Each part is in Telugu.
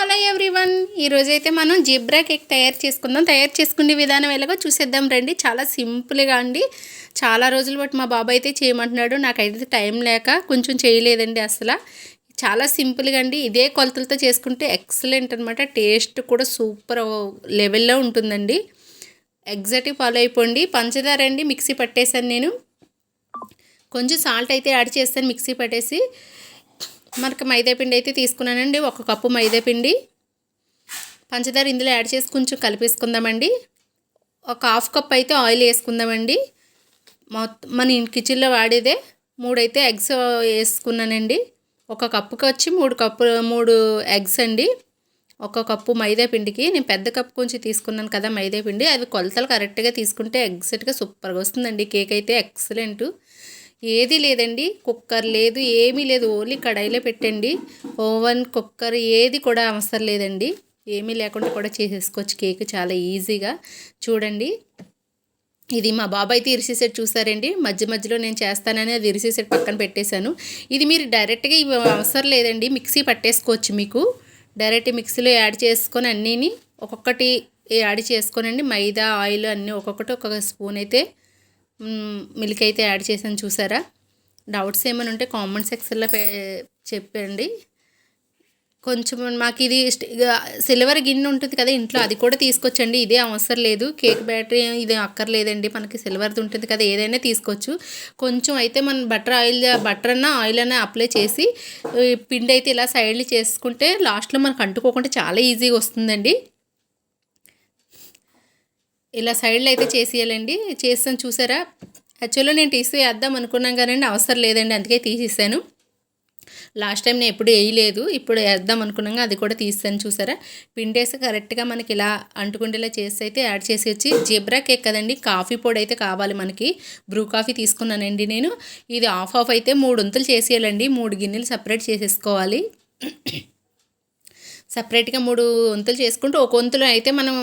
Hello everyone. ఈరోజు అయితే మనం జిబ్రా కేక్ తయారు చేసుకుందాం. తయారు చేసుకునే విధానం ఎలాగో చూసేద్దాం రండి. చాలా సింపుల్గా అండి. చాలా రోజులు బట్టి మా బాబాయ్ అయితే చేయమంటున్నాడు. నాకైతే టైం లేక కొంచెం చేయలేదండి అసలు. చాలా సింపుల్గా అండి. ఇదే కొలతలతో చేసుకుంటే ఎక్సలెంట్ అనమాట టేస్ట్ కూడా సూపర్ లెవెల్లో ఉంటుందండి. ఎగ్జాక్ట్గా ఫాలో అయిపోండి. పంచదార అండి మిక్సీ పట్టేశాను నేను. కొంచెం సాల్ట్ అయితే యాడ్ చేస్తాను మిక్సీ పట్టేసి. మనకి మైదాపిండి అయితే తీసుకున్నానండి. ఒక కప్పు మైదాపిండి పంచదార ఇందులో యాడ్ చేసి కొంచెం కలిపేసుకుందామండి. ఒక హాఫ్ కప్ అయితే ఆయిల్ వేసుకుందామండి. మొత్తం మన కిచెన్లో వాడేదే మూడైతే ఎగ్స్ వేసుకున్నానండి. ఒక కప్పుకి వచ్చి మూడు కప్పు మూడు ఎగ్స్ అండి. ఒక కప్పు మైదా పిండికి. నేను పెద్ద కప్పు కొంచెం తీసుకున్నాను కదా మైదా పిండి. అది కొలతలు కరెక్ట్గా తీసుకుంటే ఎగ్జాక్ట్గా సూపర్గా వస్తుందండి. కేక్ అయితే ఎక్సలెంట్. ఏది లేదండి. కుక్కర్ లేదు ఏమీ లేదు. ఓన్లీ కడాయిలో పెట్టండి. ఓవెన్ కుక్కర్ ఏది కూడా అవసరం లేదండి. ఏమీ లేకుండా కూడా చేసేసుకోవచ్చు కేక్ చాలా ఈజీగా. చూడండి. ఇది మా బాబాయ్ అయితే ఇరిసి సెట్ చూసారండి. మధ్య మధ్యలో నేను చేస్తానని అది ఇరిసి సెట్ పక్కన పెట్టేశాను. ఇది మీరు డైరెక్ట్గా ఇవి అవసరం లేదండి. మిక్సీ పట్టేసుకోవచ్చు మీకు. డైరెక్ట్ మిక్సీలో యాడ్ చేసుకొని అన్నీని ఒక్కొక్కటి యాడ్ చేసుకోనండి. మైదా ఆయిల్ అన్నీ ఒక్కొక్కటి ఒక్కొక్క స్పూన్ అయితే మిల్క్ అయితే యాడ్ చేశాను చూసారా? డౌట్స్ ఏమైనా ఉంటే కామెంట్ సెక్షన్లో చెప్పండి. కొంచెం మాకు ఇది సిల్వర్ గిన్నె ఉంటుంది కదా ఇంట్లో అది కూడా తీసుకొచ్చండి. ఇదే అవసరం లేదు. కేక్ బ్యాటరీ ఇది అక్కర్లేదండి. మనకి సిల్వర్ది ఉంటుంది కదా ఏదైనా తీసుకోవచ్చు. కొంచెం అయితే మనం బటర్ ఆయిల్ బటర్ అన్న ఆయిల్ అన్న అప్లై చేసి పిండి అయితే ఇలా సైడ్లు చేసుకుంటే లాస్ట్లో మనకు అంటుకోకుండా చాలా ఈజీగా వస్తుందండి. ఇలా సైడ్లో అయితే చేసేయాలండి. చేస్తాను చూసారా? యాక్చువల్గా నేను తీసి వేద్దాం అనుకున్నాం కానీ అవసరం లేదండి అందుకే తీసేసాను. లాస్ట్ టైం నేను ఎప్పుడు వేయలేదు ఇప్పుడు వేద్దాం అనుకున్నాం అది కూడా తీస్తాను చూసారా? పిండేసి కరెక్ట్గా మనకి ఇలా అంటుకుండేలా చేసి అయితే యాడ్ చేసి వచ్చి జిబ్రా కేక్ కదండి కాఫీ పొడి అయితే కావాలి మనకి. బ్రూ కాఫీ తీసుకున్నానండి నేను. ఇది ఆఫ్ ఆఫ్ అయితే మూడు వంతులు చేసేయాలండి మూడు గిన్నెలు సపరేట్ చేసేసుకోవాలి. సపరేట్గా మూడు వంతులు చేసుకుంటూ ఒక వంతులు అయితే మనం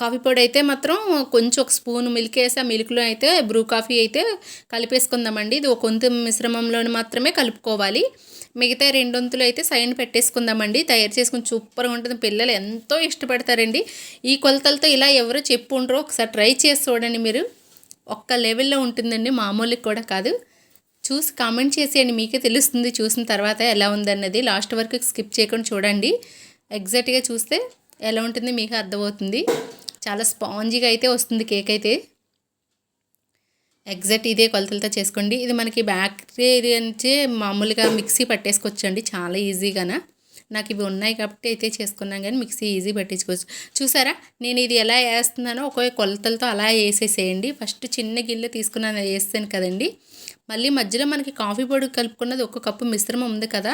కాఫీ పొడి అయితే మాత్రం కొంచెం ఒక స్పూన్ మిల్క్ వేసి ఆ మిల్క్లో అయితే బ్రూ కాఫీ అయితే కలిపేసుకుందామండి. ఇది ఒక వంతు మిశ్రమంలో మాత్రమే కలుపుకోవాలి. మిగతా రెండు వంతులు అయితే సైన్ పెట్టేసుకుందామండి. తయారు చేసుకుని సూపర్గా ఉంటుంది. పిల్లలు ఎంతో ఇష్టపడతారండి. ఈ కొలతలతో ఇలా ఎవరు చెప్పు ఉండరో ఒకసారి ట్రై చేసి చూడండి మీరు. ఒక్క లెవెల్లో ఉంటుందండి. మామూలుగా కూడా కాదు. చూసి కామెంట్ చేసేయండి. మీకే తెలుస్తుంది. చూసిన తర్వాత ఎలా ఉందన్నది. లాస్ట్ వరకు స్కిప్ చేయకుండా చూడండి. ఎగ్జాక్ట్గా చూస్తే ఎలా ఉంటుంది మీకు అర్థమవుతుంది. చాలా స్పాంజీగా అయితే వస్తుంది కేక్ అయితే. ఎగ్జాక్ట్ ఇదే కొలతలతో చేసుకోండి. ఇది మనకి బ్యాక్టీరియా నుంచే మామూలుగా మిక్సీ పట్టేసుకోవచ్చండి. చాలా ఈజీగానా. నాకు ఇవి ఉన్నాయి కాబట్టి అయితే చేసుకున్నాను కానీ మిక్సీ ఈజీ పట్టించుకోవచ్చు. చూసారా? నేను ఇది ఎలా వేస్తున్నానో ఒకే కొలతలతో అలా వేసేసేయండి. ఫస్ట్ చిన్న గిన్నె తీసుకున్నాను వేస్తాను కదండి. మళ్ళీ మధ్యలో మనకి కాఫీ పొడి కలుపుకున్నది ఒక కప్పు మిశ్రమం ఉంది కదా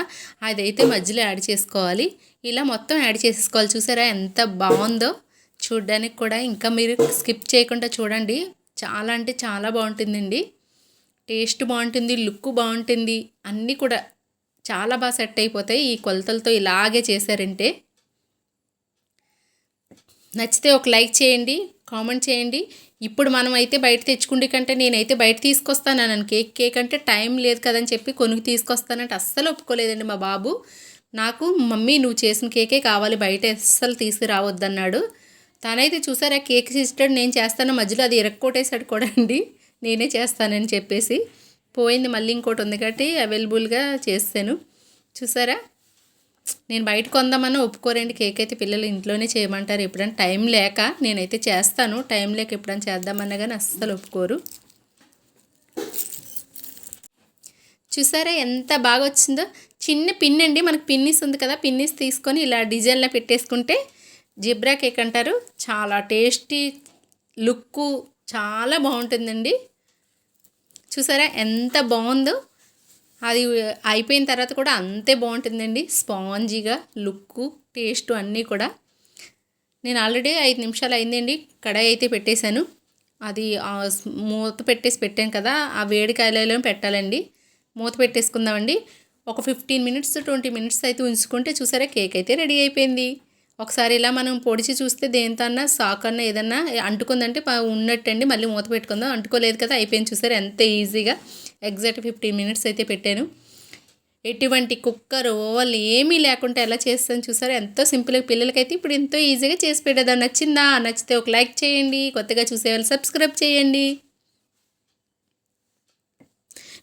అదైతే మధ్యలో యాడ్ చేసుకోవాలి. ఇలా మొత్తం యాడ్ చేసేసుకోవాలి. చూసారా ఎంత బాగుందో? చూడడానికి కూడా ఇంకా మీరు స్కిప్ చేయకుండా చూడండి. చాలా అంటే చాలా బాగుంటుందండి. టేస్ట్ బాగుంటుంది లుక్ బాగుంటుంది అన్నీ కూడా చాలా బాగా సెట్ అయిపోతాయి. ఈ కొలతలతో ఇలాగే చేశారంటే నచ్చితే ఒక లైక్ చేయండి. కామెంట్ చేయండి. ఇప్పుడు మనం అయితే బయట తెచ్చుకుండే కంటే నేనైతే బయట తీసుకొస్తాను కేక్ కేక్ అంటే టైం లేదు కదని చెప్పి కొనుక్కు తీసుకొస్తానంటే అస్సలు ఒప్పుకోలేదండి మా బాబు. నాకు మమ్మీ నువ్వు చేసిన కేకే కావాలి బయట అస్సలు తీసుకురావద్దన్నాడు. తనైతే చూసారా కేక్ సిస్టర్ నేను చేస్తాను మధ్యలో అది ఇరక్కొట్టేసాడు కూడా అండి. నేనే చేస్తానని చెప్పేసి. పోయింది మళ్ళీ ఇంకోటి ఉంది కాబట్టి అవైలబుల్గా చేస్తాను. చూసారా? నేను బయట కొందామని ఒప్పుకోరండి కేక్ అయితే పిల్లలు ఇంట్లోనే చేయమంటారు. ఎప్పుడైనా టైం లేక నేనైతే చేస్తాను. టైం లేక ఎప్పుడైనా చేద్దామన్నా కానీ అస్సలు ఒప్పుకోరు. చూసారా ఎంత బాగా వచ్చిందో చిన్న పిన్ అండి మనకు పిన్నిస్ ఉంది కదా పిన్నిస్ తీసుకొని ఇలా డిజైన్లో పెట్టేసుకుంటే జిబ్రా కేక్ అంటారు. చాలా టేస్టీ లుక్కు చాలా బాగుంటుందండి. చూసారా ఎంత బాగుందో? అది అయిపోయిన తర్వాత కూడా అంతే బాగుంటుందండి. స్పాంజీగా లుక్ టేస్ట్ అన్నీ కూడా. నేను ఆల్రెడీ ఐదు నిమిషాలు అయిందండి. కడాయి అయితే పెట్టేశాను. అది మూత పెట్టేసి పెట్టాను కదా ఆ వేడి కాయలలో పెట్టాలండి. మూత పెట్టేసుకుందామండి. ఒక ఫిఫ్టీన్ మినిట్స్ ట్వంటీ మినిట్స్ అయితే ఉంచుకుంటే చూసారా కేక్ అయితే రెడీ అయిపోయింది. ఒకసారి ఇలా మనం పొడిచి చూస్తే దేనితోన్నా సాక్ అన్న ఏదన్నా అంటుకుందంటే ఉన్నట్టండి మళ్ళీ మూత పెట్టుకుందాం. అంటుకోలేదు కదా అయిపోయింది చూసారు? ఎంత ఈజీగా. ఎగ్జాక్ట్ ఫిఫ్టీన్ మినిట్స్ అయితే పెట్టాను. ఎటువంటి కుక్కర్ ఓవల్ ఏమీ లేకుండా ఎలా చేస్తాను చూసారు? ఎంతో సింపుల్గా పిల్లలకైతే ఇప్పుడు ఎంతో ఈజీగా చేసి పెట్టేదా నచ్చిందా? నచ్చితే ఒక లైక్ చేయండి. కొత్తగా చూసేవాళ్ళు సబ్స్క్రైబ్ చేయండి.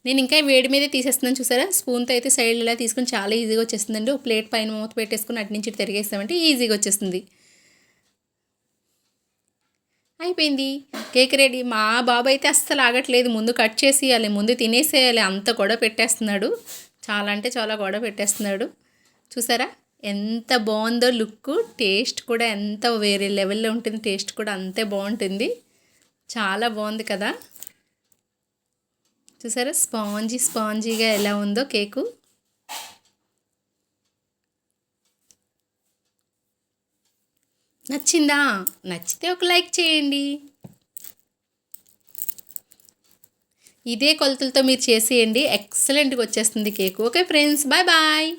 నేను ఇంకా వేడి మీదే తీసేస్తున్నాను చూసారా? స్పూన్తో అయితే సైడ్ ఇలా తీసుకుని చాలా ఈజీగా వచ్చేస్తుందండి. ఒక ప్లేట్ పైన మూత పెట్టేసుకుని అటు నుంచి తిరిగేస్తామంటే ఈజీగా వచ్చేస్తుంది. అయిపోయింది. Cake ready. మా బాబు అయితే అస్సలు ఆగట్లేదు. ముందు కట్ చేసేయాలి ముందు తినేసేయాలి. అంత గొడవ పెట్టేస్తున్నాడు. చాలా అంటే చాలా గొడవ పెట్టేస్తున్నాడు. చూసారా? ఎంత బాగుందో లుక్ టేస్ట్ కూడా ఎంత వేరే లెవెల్లో ఉంటుంది. టేస్ట్ కూడా అంతే బాగుంటుంది. చాలా బాగుంది కదా? చూసారా? స్పాంజీ స్పాంజీగా ఎలా ఉందో కేకు. నచ్చిందా? నచ్చితే ఒక లైక్ చేయండి. ఇదే కొలతలతో మీరు చేసేయండి. ఎక్సలెంట్గా వచ్చేస్తుంది cake. Okay friends bye bye